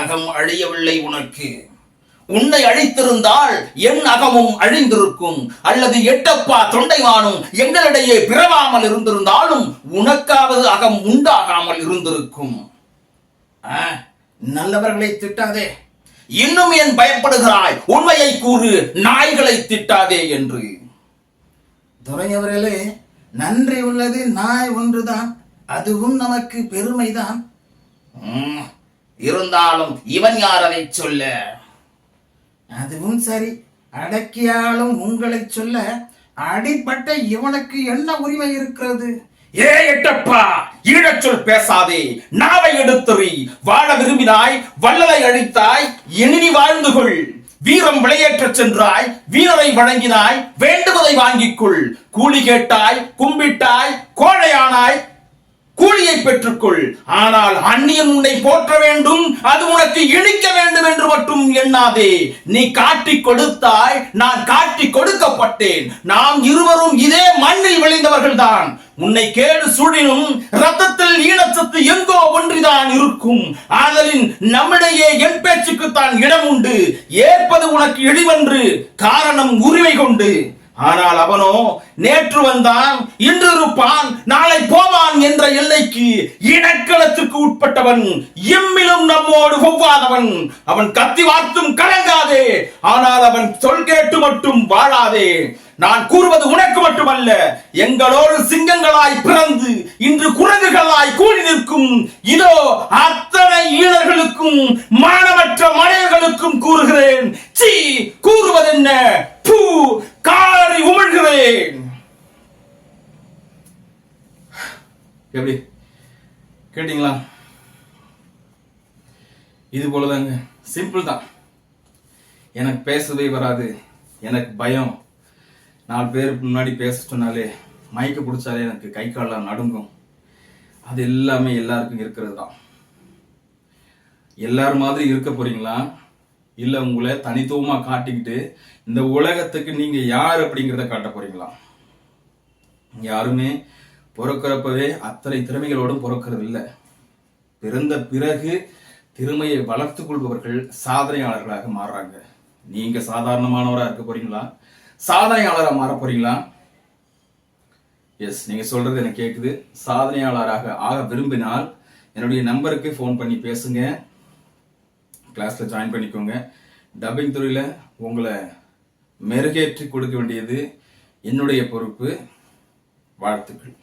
அகம் அழியவில்லை உனக்கு. உன்னை அழித்திருந்தால் என் அகமும் அழிந்திருக்கும். அல்லது எட்டப்பா தொண்டைமானும் எங்களிடையே பிறவாமல் இருந்திருந்தாலும் உனக்காவது அகம் உண்டாகாமல் இருந்திருக்கும். நல்லவர்களை திட்டாதே. இன்னும் ஏன் பயப்படுகிறாய்? உண்மையை கூறு நாய்களை திட்டாதே என்று. துறையவர்களே நன்றி உள்ளது நாய் ஒன்றுதான். அதுவும் நமக்கு பெருமைதான். இருந்தாலும் இவன் யார் அதை சொல்ல? அதுவும் சரி. அடக்கியாலும் உங்களை சொல்ல அடிப்பட்ட இவனுக்கு என்ன உரிமை இருக்கிறது? ஏ எட்டப்பா ஈழச்சொல் பேசாதே. நாவை எடுத்தறி. வாழ விரும்பினாய் வல்லலை அழித்தாய் எண்ணி வாழ்ந்து கொள். வீரம் விளையேற்றச் சென்றாய் வீரரை வழங்கினாய் வேண்டுவதை வாங்கிக் கொள். கூலி கேட்டாய் கும்பிட்டாய் கோழையானாய் கூலியை பெற்றுக்கொள். ஆனால் அந்நியன் உன்னை போற்ற வேண்டும் அது உனக்கு இழிக்க வேண்டும் என்று மட்டும் எண்ணாதே. நீ காட்டி கொடுத்தாய் நான் காட்டி கொடுக்கப்பட்டேன். நாம் இருவரும் இதே மண்ணில் விளைந்தவர்கள் தான் உன்னை கேடு சூழினும் ரத்தத்தில் ஈனச்சத்து எங்கோ ஒன்றிதான் இருக்கும். ஆதலின் நம்மிடையே என் பேச்சுக்குத்தான் இடம் உண்டு. ஏற்பது உனக்கு இழிவென்று காரணம் உரிமை கொண்டு. ஆனால் அவனோ நேற்று வந்தான் இன்று இருப்பான் நாளை போவான் என்ற எல்லைக்கு இனக்களத்துக்கு உட்பட்டவன் எம்மிலும் நம்மோடு ஒவ்வாதவன். அவன் கத்தி வார்த்தும் கலங்காதே ஆனால் அவன் சொல் கேட்டு மட்டும் வாழாதே. நான் கூறுவது உனக்கு மட்டுமல்ல எங்களோடு சிங்கங்களாய் பிறந்து இன்று குரங்குகளாய் கூடி நிற்கும் இதோ அத்தனை ஈழர்களுக்கும் மானமற்ற மனைவர்களுக்கும் கூறுகிறேன். சீ கூறுவதென்ன? பூ எப்படி? கேட்டிங்களா? இது போலதாங்க. சிம்பிள் தான். எனக்கு பேசவே வராது. எனக்கு பயம். நாலு பேருக்கு முன்னாடி பேச சொன்னாலே மயக்க பிடிச்சாலே எனக்கு கை காலெலாம் நடுங்கும். அது எல்லாமே எல்லாருக்கும் இருக்கிறது தான். எல்லார் மாதிரி இருக்க போறீங்களா? இல்லை உங்களை தனித்துவமாக காட்டிக்கிட்டு இந்த உலகத்துக்கு நீங்கள் யார் அப்படிங்கிறத காட்ட போறீங்களா? யாருமே பிறக்கிறப்பவே அத்தனை திறமைகளோடும் பிறக்கிறது இல்லை. பிறந்த பிறகு திறமையை வளர்த்துக் கொள்பவர்கள் சாதனையாளர்களாக மாறுறாங்க. நீங்க சாதாரணமானவராக இருக்க போறீங்களா? சாதனையாளராக மாற போறீங்களா? எஸ் நீங்க சொல்றது எனக்கு கேட்குது சாதனையாளராக ஆக விரும்பினால் என்னுடைய நம்பருக்கு ஃபோன் பண்ணி பேசுங்க. கிளாஸில் ஜாயின் பண்ணிக்கோங்க. டப்பிங் துறையில் உங்களை மெருகேற்றி கொடுக்க வேண்டியது என்னுடைய பொறுப்பு. வாழ்த்துக்கள்.